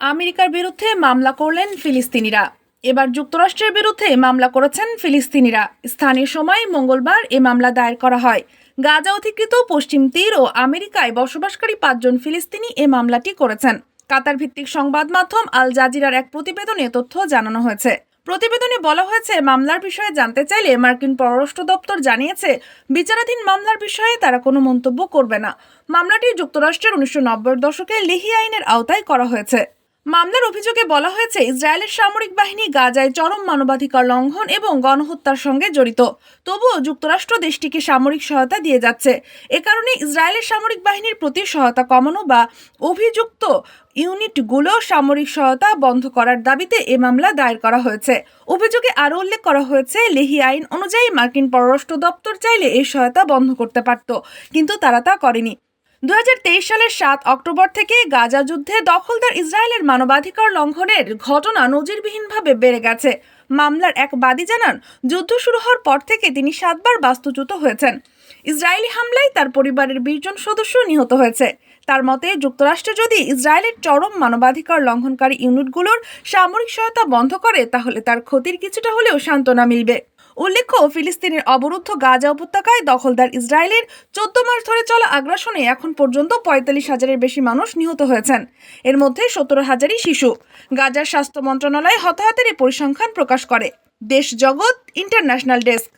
আমেরিকার বিরুদ্ধে মামলা করলেন ফিলিস্তিনিরা। এবার যুক্তরাষ্ট্রের বিরুদ্ধে মামলা করেছেন ফিলিস্তিনিরা। স্থানীয় সময় মঙ্গলবার এ মামলা দায়ের করা হয়। গাজা অধিকৃত পশ্চিম তীর ও আমেরিকায় বসবাসকারী পাঁচজন ফিলিস্তিনি এ মামলাটি করেছেন। কাতার ভিত্তিক সংবাদ মাধ্যম আল জাজিরার এক প্রতিবেদনে তথ্য জানানো হয়েছে। প্রতিবেদনে বলা হয়েছে, মামলার বিষয়ে জানতে চাইলে মার্কিন পররাষ্ট্র দপ্তর জানিয়েছে, বিচারাধীন মামলার বিষয়ে তারা কোনো মন্তব্য করবে না। মামলাটি যুক্তরাষ্ট্রের উনিশশো নব্বই দশকে লিহি আইনের আওতায় করা হয়েছে। মামলার অভিযোগে বলা হয়েছে, ইসরায়েলের সামরিক বাহিনী গাজায় চরম মানবাধিকার লঙ্ঘন এবং গণহত্যার সঙ্গে জড়িত। তবুও যুক্তরাষ্ট্র দেশটিকে সামরিক সহায়তা দিয়ে যাচ্ছে। এ কারণে ইসরায়েলের সামরিক বাহিনীর প্রতি সহায়তা কমানো বা অভিযুক্ত ইউনিটগুলো সামরিক সহায়তা বন্ধ করার দাবিতে এ মামলা দায়ের করা হয়েছে। অভিযোগে আরও উল্লেখ করা হয়েছে, লেহি আইন অনুযায়ী মার্কিন পররাষ্ট্র দপ্তর চাইলে এই সহায়তা বন্ধ করতে পারত, কিন্তু তারা তা করেনি। দুই হাজার তেইশ সালের সাত অক্টোবর থেকে গাজা যুদ্ধে দখলদার ইসরায়েলের মানবাধিকার লঙ্ঘনের ঘটনা নজিরবিহীনভাবে বেড়ে গেছে। মামলার এক বাদী জানান, যুদ্ধ শুরু হওয়ার পর থেকে তিনি সাতবার বাস্তুচ্যুত হয়েছেন। ইসরায়েলি হামলায় তার পরিবারের বিশজন সদস্য নিহত হয়েছে। তার মতে, যুক্তরাষ্ট্র যদি ইসরায়েলের চরম মানবাধিকার লঙ্ঘনকারী ইউনিটগুলোর সামরিক সহায়তা বন্ধ করে, তাহলে তার ক্ষতির কিছুটা হলেও সান্ত্বনা মিলবে। উল্লেখ্য, ফিলিস্তিনের অবরুদ্ধ গাজা উপত্যকায় দখলদার ইসরায়েলের চোদ্দ মাস ধরে চলা আগ্রাসনে এখন পর্যন্ত পঁয়তাল্লিশ হাজারের বেশি মানুষ নিহত হয়েছেন। এর মধ্যে সত্তর হাজারই শিশু। গাজার স্বাস্থ্য মন্ত্রণালয় হতাহতের পরিসংখ্যান প্রকাশ করে। দেশ জগৎ ইন্টারন্যাশনাল ডেস্ক।